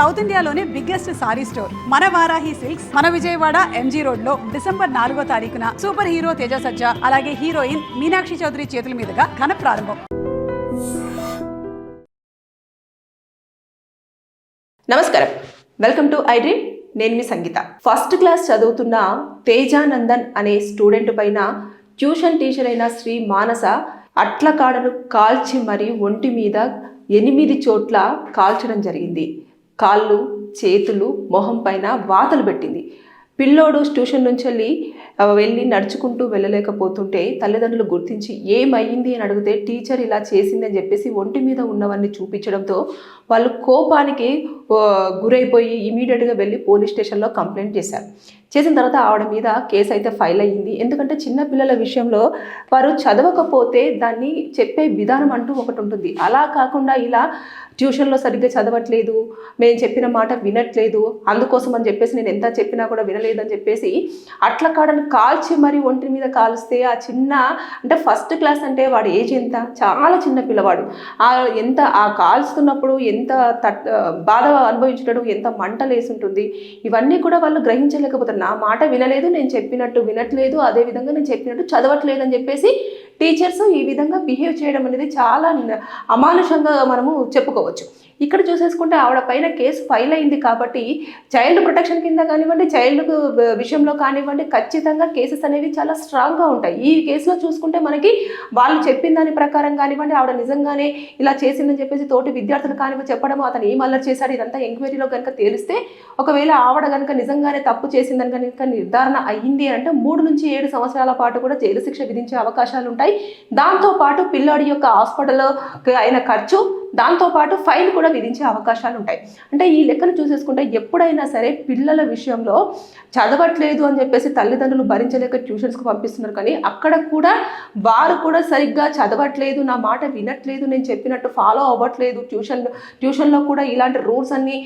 South ఇండియాలోనే biggest sorry store. మన Varahi silks మన విజయవాడ ఎంజీ రోడ్లో డిసెంబర్ నాలుగో తారీఖున సూపర్ హీరో తేజ సజ్జా అలాగే హీరోయిన్ మీనాక్షి చౌదరి చేతుల మీదుగా ఘన ప్రారంభం. నమస్కారం. వెల్కమ్ టు ఐ డ్రీమ్ నేను మీ సంగీత. ఫస్ట్ క్లాస్ చదువుతున్న తేజానందన్ అనే స్టూడెంట్ పైన ట్యూషన్ టీచర్ అయిన శ్రీ మానస అట్ల కాడను కాల్చి మరి ఒంటి మీద ఎనిమిది చోట్ల కాల్చడం జరిగింది. కాళ్ళు చేతులు మొహం పైన వాతలు పెట్టింది. పిల్లోడు ట్యూషన్ నుంచి వెళ్ళి వెళ్ళి నడుచుకుంటూ వెళ్ళలేకపోతుంటే తల్లిదండ్రులు గుర్తించి ఏమైంది? అని అడిగితే టీచర్ ఇలా చేసిందని చెప్పేసి ఒంటి మీద ఉన్నవన్నీ చూపించడంతో వాళ్ళు కోపానికి గురైపోయి ఇమీడియట్గా వెళ్ళి పోలీస్ స్టేషన్లో కంప్లైంట్ చేశారు. చేసిన తర్వాత ఆవిడ మీద కేసు అయితే ఫైల్ అయ్యింది. ఎందుకంటే చిన్న పిల్లల విషయంలో వారు చదవకపోతే దాన్ని చెప్పే విధానం అంటూ ఒకటి ఉంటుంది. అలా కాకుండా ఇలా ట్యూషన్లో సరిగ్గా చదవట్లేదు మేము చెప్పిన మాట వినట్లేదు అందుకోసం అని చెప్పేసి నేను ఎంత చెప్పినా కూడా వినలేదని చెప్పేసి అట్ల కాడను కాల్చి మరి ఒంటి మీద కాల్స్తే ఆ చిన్న అంటే ఫస్ట్ క్లాస్ అంటే వాడు ఏజ్ ఎంత? చాలా చిన్న పిల్లవాడు. ఆ ఎంత ఆ కాల్చుతున్నప్పుడు ఎంత తట్ బాధ అనుభవించడం ఎంత మంటలు లేసుంటుంది ఇవన్నీ కూడా వాళ్ళు గ్రహించలేకపోతారు నా మాట వినలేదు నేను చెప్పినట్టు వినట్లేదు అదేవిధంగా నేను చెప్పినట్టు చదవట్లేదు అని చెప్పేసి టీచర్స్ ఈ విధంగా బిహేవ్ చేయడం అనేది చాలా అమానుషంగా మనము చెప్పుకోవచ్చు. ఇక్కడ చూసేసుకుంటే ఆవిడ పైన కేసు ఫైల్ అయింది కాబట్టి చైల్డ్ ప్రొటెక్షన్ కింద కానివ్వండి చైల్డ్ విషయంలో కానివ్వండి ఖచ్చితంగా కేసెస్ అనేవి చాలా స్ట్రాంగ్గా ఉంటాయి. ఈ కేసులో చూసుకుంటే మనకి వాళ్ళు చెప్పిన దాని ప్రకారం కానివ్వండి ఆవిడ నిజంగానే ఇలా చేసిందని చెప్పేసి తోటి విద్యార్థులు కానివ్వండి చెప్పడం అతను ఏం అల్లరి చేశాడు ఇదంతా ఎంక్వైరీలో కనుక తేలిస్తే ఒకవేళ ఆవిడ కనుక నిజంగానే తప్పు చేసిందని కనుక నిర్ధారణ అయ్యింది అంటే మూడు నుంచి ఏడు సంవత్సరాల పాటు కూడా జైలు శిక్ష విధించే అవకాశాలు ఉంటాయి దాంతో పాటు పిల్లాడి యొక్క హాస్పిటల్ అయిన ఖర్చు దాంతో పాటు ఫైన్ కూడా విధించే అవకాశాలు ఉంటాయి. అంటే ఈ లెక్కను చూసేసుకుంటే ఎప్పుడైనా సరే పిల్లల విషయంలో చదవట్లేదు అని చెప్పేసి తల్లిదండ్రులు భరించలేక ట్యూషన్స్కి పంపిస్తున్నారు. కానీ అక్కడ కూడా వారు కూడా సరిగ్గా చదవట్లేదు నా మాట వినట్లేదు నేను చెప్పినట్టు ఫాలో అవ్వట్లేదు ట్యూషన్ ట్యూషన్లో కూడా ఇలాంటి రూల్స్ అన్ని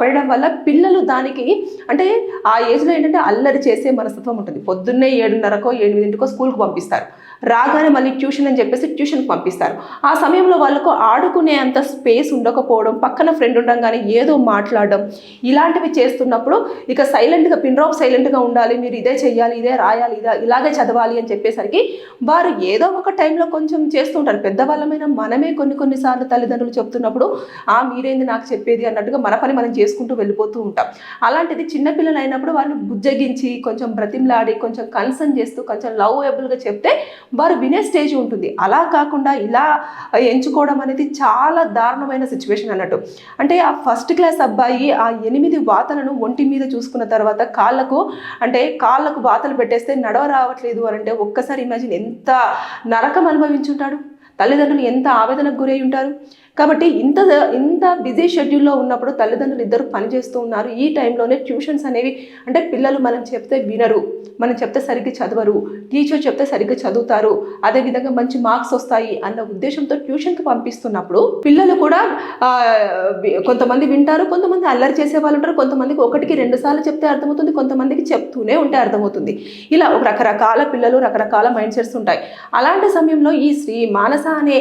పెట్టడం వల్ల పిల్లలు దానికి అంటే ఆ ఏజ్లో ఏంటంటే అల్లరి చేసే మనస్తత్వం ఉంటుంది. పొద్దున్నే ఏడున్నరకో ఎనిమిదింటికో స్కూల్కి పంపిస్తారు. రాగానే మళ్ళీ ట్యూషన్ అని చెప్పేసి ట్యూషన్కి పంపిస్తారు. ఆ సమయంలో వాళ్ళకు ఆడుకునే అంత స్పేస్ ఉండకపోవడం పక్కన ఫ్రెండ్ ఉండగానే ఏదో మాట్లాడడం ఇలాంటివి చేస్తున్నప్పుడు ఇక సైలెంట్గా పిన్ డ్రాప్ సైలెంట్గా ఉండాలి మీరు ఇదే చేయాలి ఇదే రాయాలి ఇదే ఇలాగే చదవాలి అని చెప్పేసరికి వారు ఏదో ఒక టైంలో కొంచెం చేస్తుంటారు పెద్దవాళ్ళమైన మనమే కొన్ని కొన్నిసార్లు తల్లిదండ్రులు చెప్తున్నప్పుడు ఆ మీరేంది నాకు చెప్పేది? అన్నట్టుగా మన పని మనం చేసుకుంటూ వెళ్ళిపోతూ ఉంటాం. అలాంటిది చిన్నపిల్లలు అయినప్పుడు వాళ్ళని బుజ్జగించి కొంచెం బ్రతిమలాడి కొంచెం కన్సర్న్ చేస్తూ కొంచెం లవ్ ఎబుల్గా చెప్తే వారు వినే స్టేజ్ ఉంటుంది. అలా కాకుండా ఇలా ఎంచుకోవడం అనేది చాలా దారుణమైన సిచ్యువేషన్ అన్నట్టు. అంటే ఆ ఫస్ట్ క్లాస్ అబ్బాయి ఆ ఎనిమిది వాతలను ఒంటి మీద చూసుకున్న తర్వాత కాళ్ళకు అంటే కాళ్ళకు వాతలు పెట్టేస్తే నడవ రావట్లేదు అని అంటే ఒక్కసారి ఇమాజిన్ ఎంత నరకం అనుభవించుంటాడు. తల్లిదండ్రులు ఎంత ఆవేదనకు గురై ఉంటారు. కాబట్టి ఇంత ఇంత బిజీ షెడ్యూల్లో ఉన్నప్పుడు తల్లిదండ్రులు ఇద్దరు పనిచేస్తూ ఉన్నారు. ఈ టైంలోనే ట్యూషన్స్ అనేవి అంటే పిల్లలు మనం చెప్తే వినరు. మనం చెప్తే సరిగ్గా చదవరు. టీచర్ చెప్తే సరిగ్గా చదువుతారు. అదేవిధంగా మంచి మార్క్స్ వస్తాయి అన్న ఉద్దేశంతో ట్యూషన్కి పంపిస్తున్నప్పుడు పిల్లలు కూడా కొంతమంది వింటారు కొంతమంది అల్లరి చేసే వాళ్ళు ఉంటారు. కొంతమందికి ఒకటికి రెండు సార్లు చెప్తే అర్థమవుతుంది. కొంతమందికి చెప్తూనే ఉంటే అర్థమవుతుంది. ఇలా ఒక రకరకాల పిల్లలు రకరకాల మైండ్ సెట్స్ ఉంటాయి. అలాంటి సమయంలో ఈ శ్రీ మానస అనే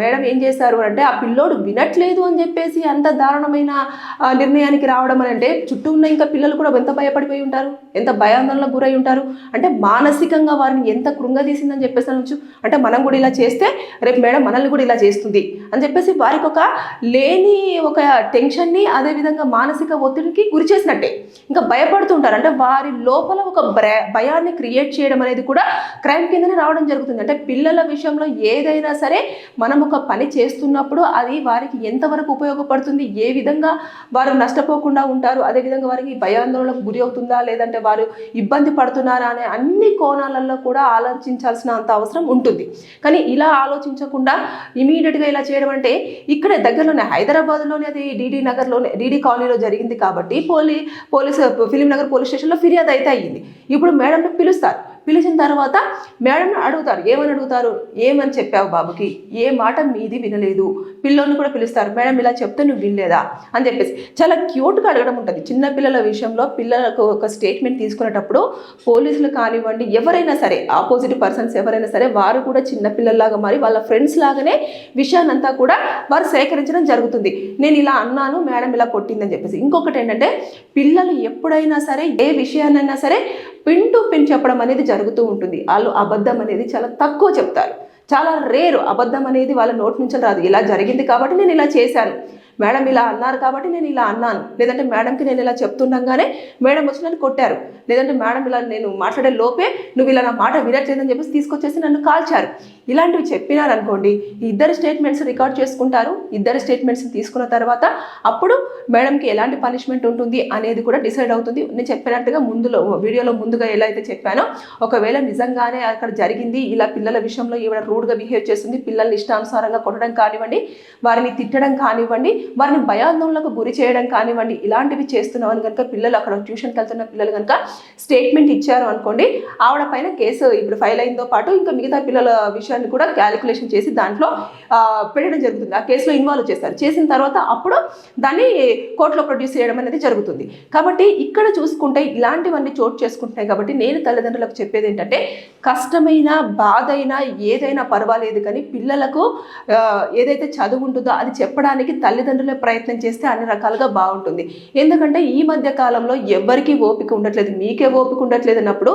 మేడం ఏం చేశారు అంటే అంటే ఆ పిల్లోడు వినట్లేదు అని చెప్పేసి అంత దారుణమైన నిర్ణయానికి రావడం అని అంటే చుట్టూ ఉన్న ఇంకా పిల్లలు కూడా ఎంత భయపడిపోయి ఉంటారు? ఎంత భయాందోళనకు గురై ఉంటారు? అంటే మానసికంగా వారిని ఎంత కృంగదీసిందని చెప్పేసి అనొచ్చు అంటే మనం కూడా ఇలా చేస్తే రేపు మేడం మనల్ని కూడా ఇలా చేస్తుంది అని చెప్పేసి వారికి ఒక లేని ఒక టెన్షన్ని అదేవిధంగా మానసిక ఒత్తిడికి గురి చేసినట్టే. ఇంకా భయపడుతుంటారు అంటే వారి లోపల ఒక భయాన్ని క్రియేట్ చేయడం అనేది కూడా క్రైమ్ కిందనే రావడం జరుగుతుంది. అంటే పిల్లల విషయంలో ఏదైనా సరే మనం ఒక పని చేస్తున్నప్పుడు అది వారికి ఎంతవరకు ఉపయోగపడుతుంది ఏ విధంగా వారు నష్టపోకుండా ఉంటారు అదేవిధంగా వారికి భయాందోళనకు గురి అవుతుందా లేదంటే వారు ఇబ్బంది పడుతున్నారా అనే అన్ని కోణాలలో కూడా ఆలోచించాల్సిన అంత అవసరం ఉంటుంది. కానీ ఇలా ఆలోచించకుండా ఇమీడియట్గా ఇలా చేయడం అంటే ఇక్కడే దగ్గరలోనే హైదరాబాద్లోనే అది డీడీ నగర్లోనే డీడీ కాలనీలో జరిగింది కాబట్టి పోలీ పోలీసు ఫిలిం నగర్ పోలీస్ స్టేషన్లో ఫిర్యాదు అయితే అయ్యింది. ఇప్పుడు మేడంని పిలుస్తారు. పిలిచిన తర్వాత మేడం అడుగుతారు ఏమని అడుగుతారు? ఏమని చెప్పావు బాబుకి? ఏ మాట మీది వినలేదు. పిల్లోని కూడా పిలుస్తారు మేడం ఇలా చెప్తే నువ్వు వినలేదా? అని చెప్పేసి చాలా క్యూట్గా అడగడం ఉంటుంది. చిన్నపిల్లల విషయంలో పిల్లలకు ఒక స్టేట్మెంట్ తీసుకునేటప్పుడు పోలీసులు కానివ్వండి ఎవరైనా సరే ఆపోజిట్ పర్సన్స్ ఎవరైనా సరే వారు కూడా చిన్నపిల్లల్లాగా మారి వాళ్ళ ఫ్రెండ్స్ లాగానే విషయాన్నంతా కూడా వారు సేకరించడం జరుగుతుంది. నేను ఇలా అన్నాను మేడం ఇలా కొట్టిందని చెప్పేసి. ఇంకొకటి ఏంటంటే పిల్లలు ఎప్పుడైనా సరే ఏ విషయాన్నైనా సరే పిన్ టు పిన్ చెప్పడం అనేది జరుగుతుంది జరుగుతూ ఉంటుంది. వాళ్ళు అబద్ధం అనేది చాలా తక్కువ చెప్తారు. చాలా రేరు అబద్ధం అనేది వాళ్ళ నోటి నుంచి రాదు. ఇలా జరిగింది కాబట్టి నేను ఇలా చేశాను. మేడం ఇలా అన్నారు కాబట్టి నేను ఇలా అన్నాను. లేదంటే మేడంకి నేను ఇలా చెప్తుండగానే మేడం వచ్చి నన్ను కొట్టారు. లేదంటే మేడం ఇలా నేను మాట్లాడే లోపే నువ్వు ఇలా నా మాట వినట్లేదని చెప్పేసి తీసుకొచ్చేసి నన్ను కాల్చారు. ఇలాంటివి చెప్పినారనుకోండి ఇద్దరు స్టేట్మెంట్స్ రికార్డ్ చేసుకుంటారు. ఇద్దరు స్టేట్మెంట్స్ తీసుకున్న తర్వాత అప్పుడు మేడంకి ఎలాంటి పనిష్మెంట్ ఉంటుంది అనేది కూడా డిసైడ్ అవుతుంది. నేను చెప్పినట్టుగా ముందులో వీడియోలో ముందుగా ఎలా అయితే చెప్పానో ఒకవేళ నిజంగానే అక్కడ జరిగింది ఇలా పిల్లల విషయంలో ఈవిడ రూడ్గా బిహేవ్ చేస్తుంది పిల్లల్ని ఇష్టానుసారంగా కొట్టడం కానివ్వండి వారిని తిట్టడం కానివ్వండి వారిని భయాందోళనకు గురి చేయడం కానివ్వండి ఇలాంటివి చేస్తున్నామని కనుక పిల్లలు అక్కడ ట్యూషన్కి వెళ్తున్న పిల్లలు కనుక స్టేట్మెంట్ ఇచ్చారు అనుకోండి ఆవిడ పైన కేసు ఇప్పుడు ఫైల్ అయిందో పాటు ఇంకా మిగతా పిల్లల విషయాన్ని కూడా క్యాలిక్యులేషన్ చేసి దాంట్లో పెట్టడం జరుగుతుంది. ఆ కేసులో ఇన్వాల్వ్ చేస్తారు చేసిన తర్వాత అప్పుడు దాన్ని కోర్టులో ప్రొడ్యూస్ చేయడం అనేది జరుగుతుంది. కాబట్టి ఇక్కడ చూసుకుంటే ఇలాంటివన్నీ చోటు చేసుకుంటున్నాయి కాబట్టి నేను తల్లిదండ్రులకు చెప్పేది ఏంటంటే కష్టమైన బాధ అయినా ఏదైనా పర్వాలేదు కానీ పిల్లలకు ఏదైతే చదువు ఉంటుందో అది చెప్పడానికి తల్లిదండ్రులు ప్రయత్నం చేస్తే అన్ని రకాలుగా బాగుంటుంది. ఎందుకంటే ఈ మధ్య కాలంలో ఎవరికి ఓపిక ఉండట్లేదు. మీకే ఓపిక ఉండట్లేదు అన్నప్పుడు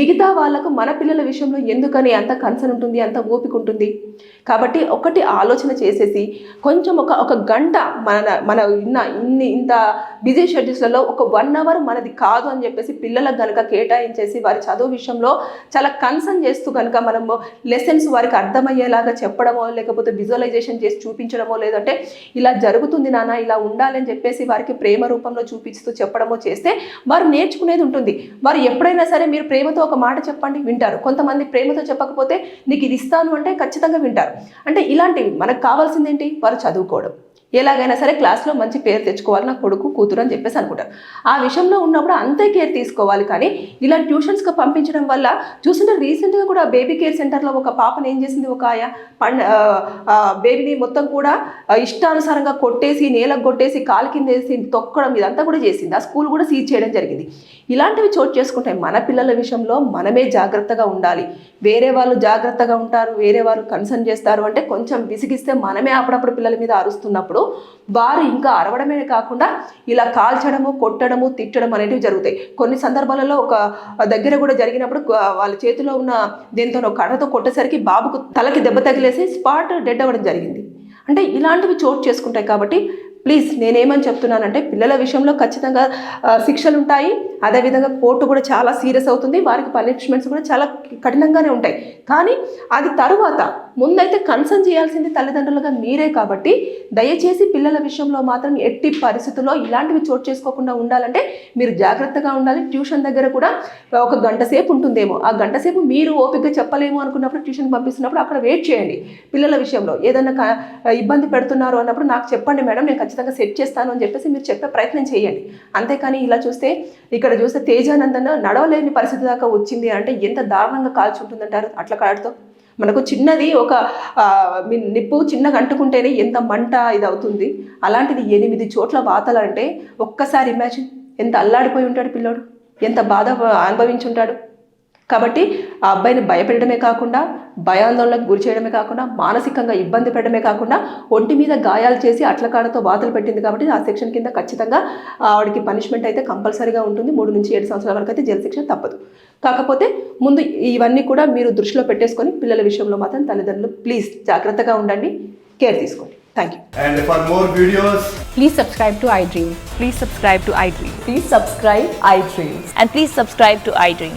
మిగతా వాళ్ళకు మన పిల్లల విషయంలో ఎందుకని అంత కన్సర్న్ ఉంటుంది అంత ఓపిక ఉంటుంది? కాబట్టి ఒకటి ఆలోచన చేసేసి కొంచెం ఒక ఒక గంట మన మన ఇన్న ఇన్ని ఇంత బిజీ షెడ్యూల్స్లలో ఒక వన్ అవర్ మనది కాదు అని చెప్పేసి పిల్లలకు కనుక కేటాయించేసి వారి చదువు విషయంలో చాలా కన్సర్న్ చేస్తూ కనుక మనము లెసన్స్ వారికి అర్థమయ్యేలాగా చెప్పడమో లేకపోతే విజువలైజేషన్ చేసి చూపించడమో లేదంటే ఇలా జరుగుతుంది నాన్న ఇలా ఉండాలని చెప్పేసి వారికి ప్రేమ రూపంలో చూపిస్తూ చెప్పడమో చేస్తే వారు నేర్చుకునేది ఉంటుంది. వారు ఎప్పుడైనా సరే మీరు ప్రేమతో ఒక మాట చెప్పండి వింటారు. కొంతమంది ప్రేమతో చెప్పకపోతే నీకు ఇది ఇస్తాను అంటే ఖచ్చితంగా వింటారు. అంటే ఇలాంటివి మనకు కావాల్సింది ఏంటి? వారు చదువుకోవడం. ఎలాగైనా సరే క్లాస్లో మంచి పేరు తెచ్చుకోవాలి నా కొడుకు కూతురు అని చెప్పేసి అనుకుంటారు. ఆ విషయంలో ఉన్నప్పుడు అంతే కేర్ తీసుకోవాలి కానీ ఇలా ట్యూషన్స్కి పంపించడం వల్ల చూస్తుంటే రీసెంట్గా కూడా బేబీ కేర్ సెంటర్లో ఒక పాపను ఏం చేసింది? ఒక ఆయ పండ బేబీని మొత్తం కూడా ఇష్టానుసారంగా కొట్టేసి నేలకు కొట్టేసి కాలు కింద వేసి తొక్కడం ఇదంతా కూడా చేసింది. ఆ స్కూల్ కూడా సీజ్ చేయడం జరిగింది. ఇలాంటివి చోటు చేసుకుంటాయి. మన పిల్లల విషయంలో మనమే జాగ్రత్తగా ఉండాలి. వేరే వాళ్ళు జాగ్రత్తగా ఉంటారు వేరే వాళ్ళు కన్సర్న్ చేస్తారు అంటే కొంచెం విసిగిస్తే మనమే అప్పుడప్పుడు పిల్లల మీద అరుస్తున్నప్పుడు వారు ఇంకా అరవడమే కాకుండా ఇలా కాల్చడము కొట్టడము తిట్టడం అనేటివి జరుగుతాయి. కొన్ని సందర్భాలలో ఒక దగ్గర కూడా జరిగినప్పుడు వాళ్ళ చేతిలో ఉన్న దీంతో కర్రతో కొట్టేసరికి బాబుకు తలకి దెబ్బ తగిలేసి స్పాట్ డెడ్ అవ్వడం జరిగింది. అంటే ఇలాంటివి చోటు చేసుకుంటాయి కాబట్టి ప్లీజ్ నేనేమని చెప్తున్నానంటే పిల్లల విషయంలో ఖచ్చితంగా శిక్షలు ఉంటాయి అదేవిధంగా కోర్టు కూడా చాలా సీరియస్ అవుతుంది. వారికి పనిష్మెంట్స్ కూడా చాలా కఠినంగానే ఉంటాయి. కానీ అది తరువాత ముందైతే కన్సర్న్ చేయాల్సింది తల్లిదండ్రులుగా మీరే కాబట్టి దయచేసి పిల్లల విషయంలో మాత్రం ఎట్టి పరిస్థితుల్లో ఇలాంటివి చోటు చేసుకోకుండా ఉండాలంటే మీరు జాగ్రత్తగా ఉండాలి. ట్యూషన్ దగ్గర కూడా ఒక గంట సేపు ఉంటుందేమో. ఆ గంట సేపు మీరు ఓపికగా చెప్పలేము అనుకున్నప్పుడు ట్యూషన్ పంపిస్తున్నప్పుడు అక్కడ వెయిట్ చేయండి. పిల్లల విషయంలో ఏదైనా క- ఇబ్బంది పెడుతున్నారు అన్నప్పుడు నాకు చెప్పండి మేడం నేను ఖచ్చితంగా సెట్ చేస్తాను అని చెప్పేసి మీరు చెప్పే ప్రయత్నం చేయండి. అంతేకాని ఇలా చూస్తే ఇక్కడ చూస్తే తేజానందన నడవలేని పరిస్థితి దాకా వచ్చింది అంటే ఎంత దారుణంగా కాల్చుంటుందంటారు? అట్లా కాడుతో మనకు చిన్నది ఒక మీ- నిప్పు చిన్నగా అంటుకుంటేనే ఎంత మంట ఇది అవుతుంది అలాంటిది ఎనిమిది చోట్ల వాతలంటే ఒక్కసారి ఇమాజిన్ ఎంత అల్లాడిపోయి ఉంటాడు పిల్లోడు. ఎంత బాధ అనుభవించి ఉంటాడు కాబట్టి ఆ అబ్బాయిని భయపెట్టడమే కాకుండా భయాందోళనకు గురి చేయడమే కాకుండా మానసికంగా ఇబ్బంది పెట్టడమే కాకుండా ఒంటి మీద గాయాలు చేసి అట్లకాడతో బాధలు పెట్టింది కాబట్టి ఆ సెక్షన్ కింద ఖచ్చితంగా ఆవిడకి పనిష్మెంట్ అయితే కంపల్సరీగా ఉంటుంది మూడు నుంచి ఏడు సంవత్సరాల వరకు అయితే జైలు శిక్ష తప్పదు కాకపోతే ముందు ఇవన్నీ కూడా మీరు దృష్టిలో పెట్టేసుకొని పిల్లల విషయంలో మాత్రం తల్లిదండ్రులు ప్లీజ్ జాగ్రత్తగా ఉండండి కేర్ తీసుకోండి thank you And for more videos, Please subscribe to iDream. Please subscribe to iDream. Please subscribe iDream. And please subscribe to iDream.